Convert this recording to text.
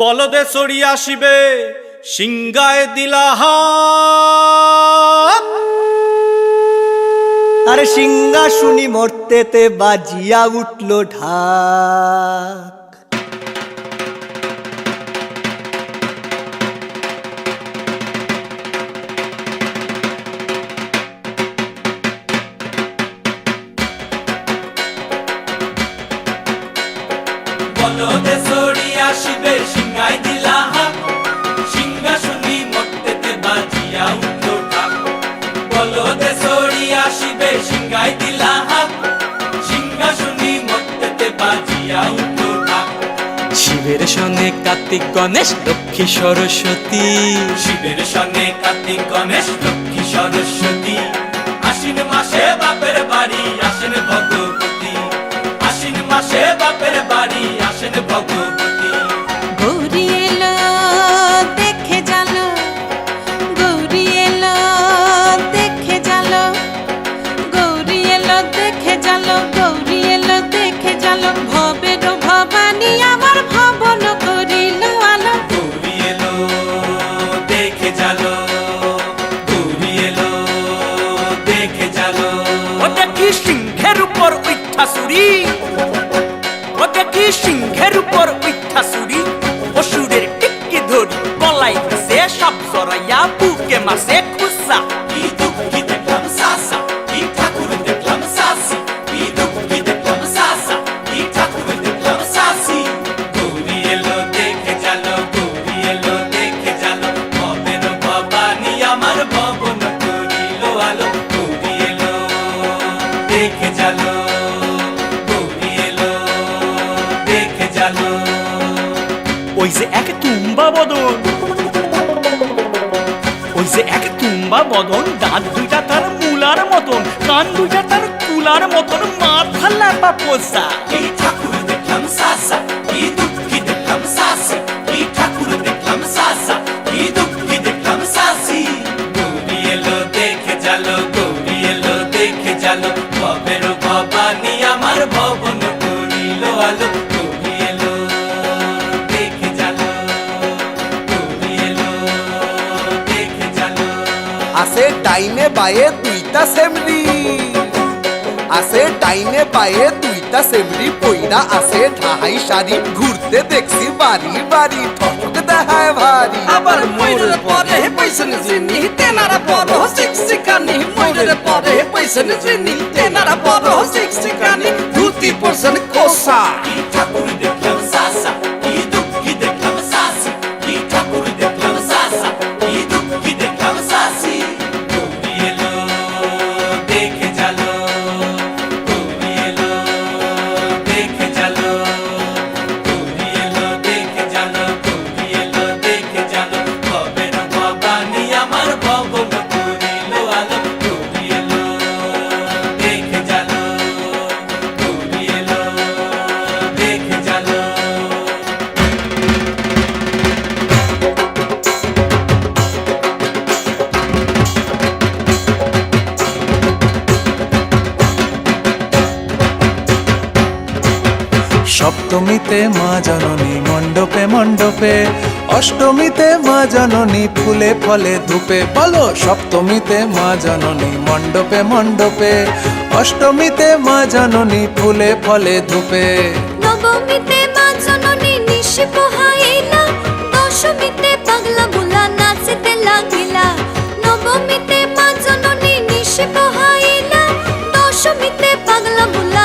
বলদে চড়ি আসিবে সিংগায় দিলাহা। আরে সিংহাসুনি মর্তেতে বাজিয়া উঠল ঢাক। বলদে চড়ি আসিবে সিংগায় দিলাহা শিবের সঙ্গে কার্তিক গণেশ লক্ষ্মী সরস্বতী। শিবের সঙ্গে কার্তিক গণেশ লক্ষ্মী সরস্বতী। আশ্বিন মাসে বাপের বাড়ি উপর উঠা সুরি। ও দেখি সিংহের উপর উঠা সুরি। অসুরের টিক্কি ধরি গলাই সে সব জড়াইয়া বুকে মাসে খুসা দেখলাম জালো ওই যে এক তুম্বা বদন। ওই যে এক তুম্বা বদন দাঁত দুইটা তার মুলার মতন, কান দুইটা তার কুলার মতন, মাথা লাপা পোষা। কি ঠাকুর দেখলাম সাসা কি দুঃখী দেখলাম সাসি কি ঠাকুর দেখলাম সাসা কি দুঃখী দেখলাম সাসি। গৌরী এলো দেখে জালো, গৌরী এলো দেখে জালো, ভবের ভবানী আমার ভবন আলো। আছে টাইমে পায়ে দুইটা সেমরি। আছে টাইমে পায়ে দুইটা সেমরি পইরা আছে ঢাহাই শাড়ি। ঘুরতে দেখছি বাড়ি বাড়ি ঠক দেখায় ভারী। আবার ময়ূরের পরে পয়সন জিনি তেনারা বড় শিক্ষিকানি ময়ূরের পরে পয়সন জিনি তেনারা বড় শিক্ষিকানি ধুতি পরছেন কোসা সপ্তমীতে মা জননী, মণ্ডপে মণ্ডপে। অষ্টমীতে মা জননী, ফুলে ফলে ধূপে। বলো, সপ্তমীতে মা জননী, মণ্ডপে মণ্ডপে। অষ্টমীতে মা জননী, ফুলে ফলে ধূপে। নবমীতে মা জননী নিশি পোহাইলা দশমীতে পাগলা বুলা নাচতে লাগিলা। নবমীতে মা জননী নিশি পোহাইলা দশমীতে পাগলা বুলা